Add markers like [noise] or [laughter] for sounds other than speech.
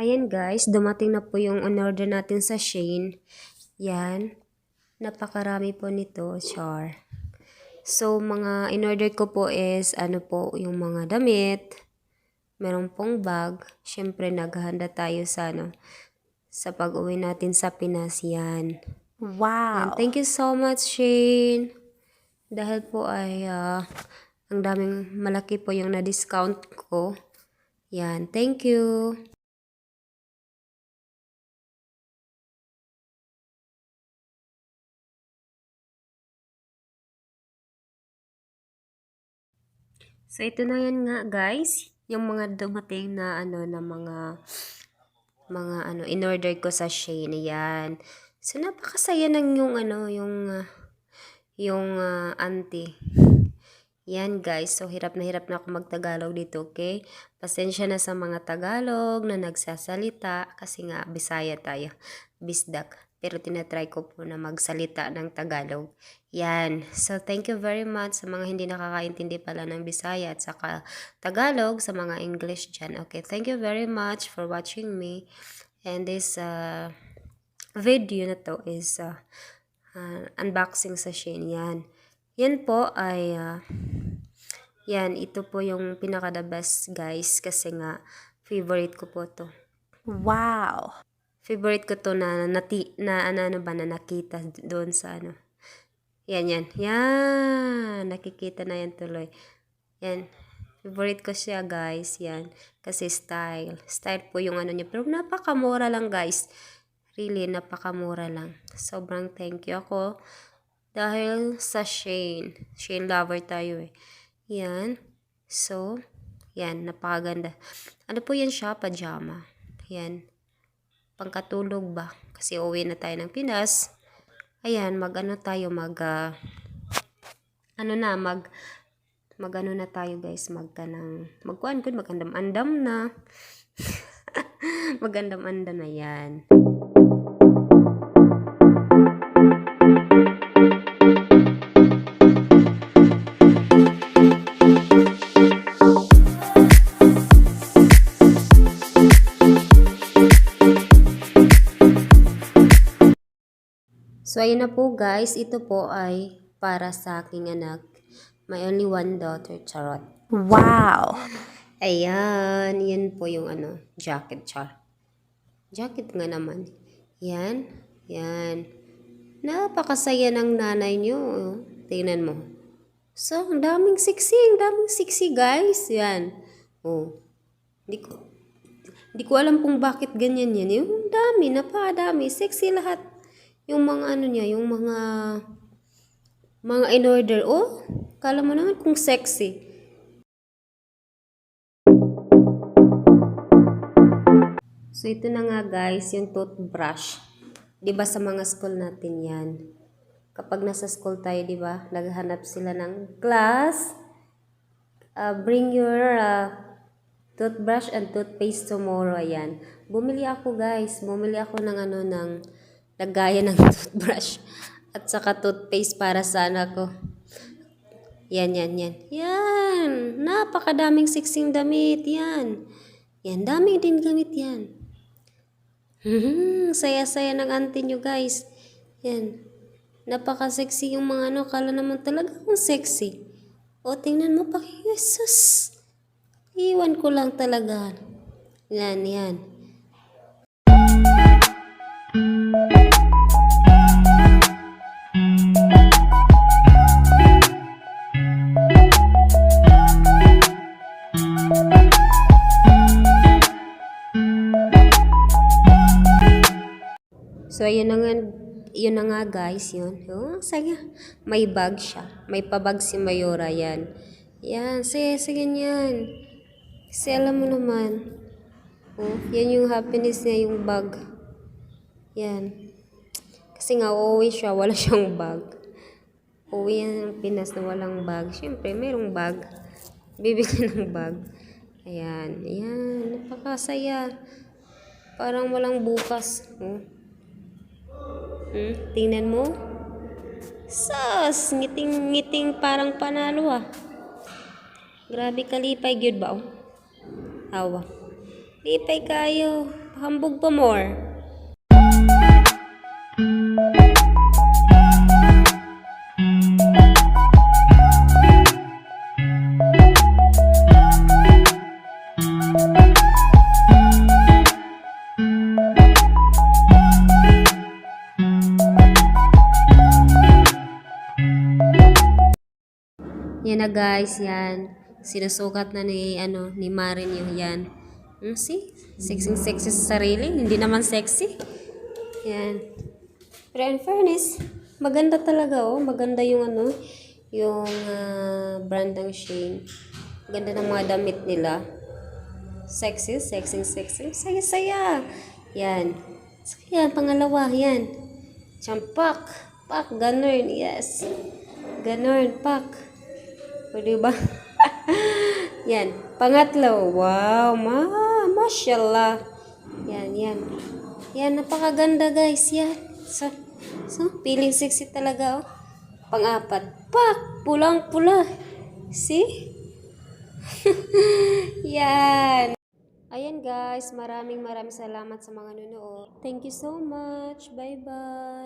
Ayan guys, dumating na po yung on-order natin sa Shane. Yan. Napakarami po nito, char. So, mga in-order ko po is, ano po, yung mga damit. Meron pong bag. Siyempre, naghahanda tayo sa, ano, sa pag-uwi natin sa Pinas. Yan. Wow. Thank you so much, Shane. Dahil po ay, ah, ang daming malaki po yung na-discount ko. Yan. Thank you. So, ito na yan nga, guys. Yung mga dumating na, ano, na mga, mga, ano, in-order ko sa Shane. Yan. So, napakasaya ng yung, ano, yung, ah, yung ah, auntie. Yan, guys. So, hirap na hirap na ako magtagalog dito, okay? Pasensya na sa mga Tagalog na nagsasalita kasi nga, Bisaya tayo. Bisdak. Pero tinatry ko po na magsalita ng Tagalog. Yan. So, thank you very much sa mga hindi nakakaintindi pala ng Bisaya at saka Tagalog sa mga English dyan. Okay, thank you very much for watching me. And this uh, video na to is uh, uh, unboxing sa Shein. Yan. Yan po ay uh, yan, ito po yung pinaka the best guys kasi nga favorite ko po to. Wow. Favorite ko to na nati, na ano, ano ba na nakita doon sa ano. Yan, yan. Yan. Nakikita na yan tuloy. Yan. Favorite ko siya, guys. Yan. Kasi style. Style po yung ano niya. Pero napakamura lang, guys. Really, napakamura lang. Sobrang thank you ako. Dahil sa Shane. Shane lover tayo eh. Yan. So, yan. Napakaganda. Ano po yan siya? Pajama. Yan. Pangkatulog ba? Kasi uwi na tayo ng Pinas. Ayan, mag ano tayo, mag, ah, ano na, mag, mag ano na tayo guys, magka ng, magkuhan ko, magandam-andam na. [laughs] magandam-andam na yan. So, ayun na po guys. Ito po ay para sa aking anak. My only one daughter, Charot. Wow. Ayan. Yan po yung ano, jacket, Char. Jacket nga naman. Yan. Yan. Napakasaya ng nanay niyo. oh. Tingnan mo. So, ang daming sexy. Ang daming sexy, guys. Yan. Oh. Hindi ko, hindi ko alam kung bakit ganyan yan. Yung dami, napakadami. Sexy lahat. Yung mga ano niya, yung mga mga in order. Oh, kala mo naman kung sexy. So, ito na nga guys, yung toothbrush. ba sa mga school natin yan? Kapag nasa school tayo, ba? Naghahanap sila ng class. Uh, bring your uh, toothbrush and toothpaste tomorrow. Ayan. Bumili ako guys. Bumili ako ng ano, ng lagayan ng [laughs] toothbrush. At saka toothpaste para sa anak ko. Yan, yan, yan. Yan. Napakadaming siksing damit. Yan. Yan. Daming din gamit yan. Hmm, saya-saya ng auntie nyo guys. Yan. Napaka-sexy yung mga ano. Kala naman talaga kung sexy. O, tingnan mo pa. Jesus. Iwan ko lang talaga. Yan, yan. So, ayun na nga, yun na nga guys, yun. Oh, saya. May bag siya. May pabag si Mayora, yan. Yan, saya sa ganyan. Kasi alam mo naman, oh, yan yung happiness niya, yung bag. Yan. Kasi nga, uuwi siya, wala [laughs] siyang bag. Uwi yan ng Pinas na walang bag. Siyempre, merong bag. Bibili ng bag. Ayan, ayan, napakasaya. Parang walang bukas. Oh. Hmm, tingnan mo. Sus, ngiting-ngiting parang panalo ah. Grabe kalipay gyud ba oh. Awa. Lipay kayo. Hambog pa more. Yan na guys, yan. Sinusukat na ni, ano, ni Marin yung yan. Hmm, see? Sexy sexy sa sarili. Hindi naman sexy. Yan. Pero in fairness, maganda talaga oh. Maganda yung ano, yung ah, brand ng Shane. Ganda ng mga damit nila. Sexy, sexy, sexy. Saya, saya. Yan. Yan, pangalawa, yan. Champak. Pak, ganun, yes. Ganun, pak. Pwede ba? [laughs] yan. Pangatlo. Wow, ma, mashallah. Yan, yan. Yan, napakaganda guys. Yan. So, so feeling sexy talaga oh. Pang-apat. Pak! Pulang-pula. See? [laughs] yan. Ayan guys, maraming maraming salamat sa mga nanonood. Thank you so much. Bye-bye.